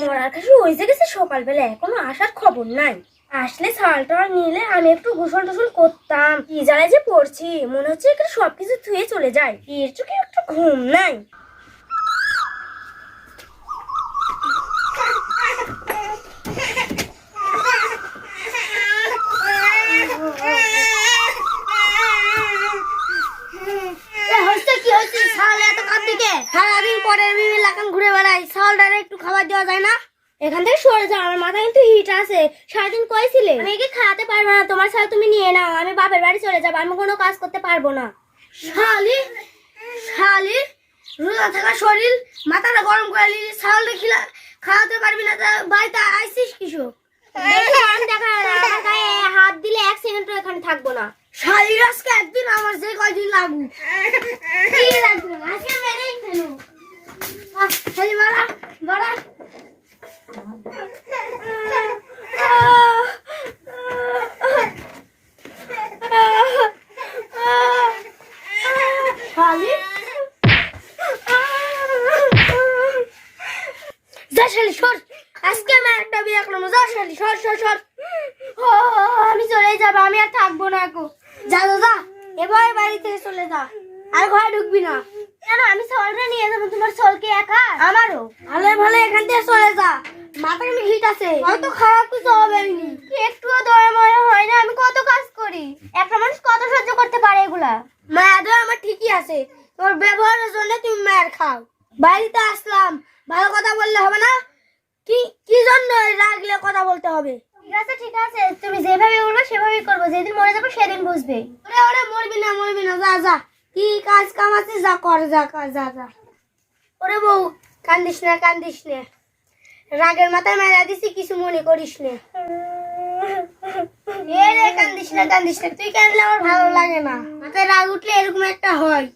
মরার কাছে হয়েছে গেছে সকালবেলা, এখনও আসার খবর নাই। আসলে ছাল টাল নিলে আমি একটু গোসল টোসল করতাম। কি জ্বালায় যে পড়ছি, মনে হচ্ছে এখানে সবকিছু ধুয়ে চলে যায়। এর চোখে একটু ঘুম নাই। ছাল এত কাঁদতে কে সারাদিন পরে বিভিন্ন লাগান ঘুরে বেড়াই ছালটারে একটু খাবার দেওয়া যায় না? এখান থেকে সরে যাও আমার মাথায় কিন্তু হিট আছে। সারাদিন কয়েছিলে আমি একে খাওয়াতে পারব না তোমার সাথে তুমি নিয়ে নাও। আমি বাপের বাড়ি চলে যাব আমি কোনো কাজ করতে পারব না। শালি শালি রোজা থাকা শরীর মাথাটা গরম করে নিলি ছাগলটা খিলা খাওয়াতে পারবি না তা বাড়িতে আইসিস কিছু? হাত দিলে এক সেকেন্ডও এখানে থাকব না। শালির আজকে একদিন আমার যে কয়দিন লাগুক কি লাগবে না? আজকে মেরেই ফেলু আহ, শালি বাড়া বাড়া শালি যা শালি সর আজকে আমার একটা বিয়ে করব। যা শালি, সর সর সর। আমি চলে যাব, আমি আর থাকব না গো। যা যা। এবার বাড়ি থেকে চলে যা। আর ঘরে ঢুকবি না। কেন? আমি সলটা নিয়ে যাব তোমার সলকে একা? আমারও। ভালো ভালো এখান থেকে চলে যা। মাথায় আমি হিট আছে। হয়তো খারাপ কিছু হবে নি একটুও দয়া মনে হয় না আমি কত কাজ করি? একটা মানুষ কত সহ্য করতে পারে এগুলা? মায়া দেওয়া আমার ঠিকই আছে। তোর ব্যবহারের জন্য তুমি মায়ের খাও। বাড়িতে আসলাম ভালো কথা বললে হবে না? কি কি জন্য রাগলে কথা বলতে হবে? ঠিক আছে ঠিক আছে। তুমি যেভাবে বলবে সেভাবেই করব। যেদিন মরে যাব সেদিন বুঝবে। ওরে ওরে মরবি না মরবি না। যা যা। কি কাজ কাম আছে? যা, কর, যা যা যা ওরে বউ, কান্দিস না, কান্দিস নে। রাগের মাথায় মেরা দিছি, কিছু মনে করিস নে। কান্দিস না কান্দিস না। তুই কান্দলে আমার ভালো লাগে না। মাথায় রাগ উঠলে এরকম একটা হয়।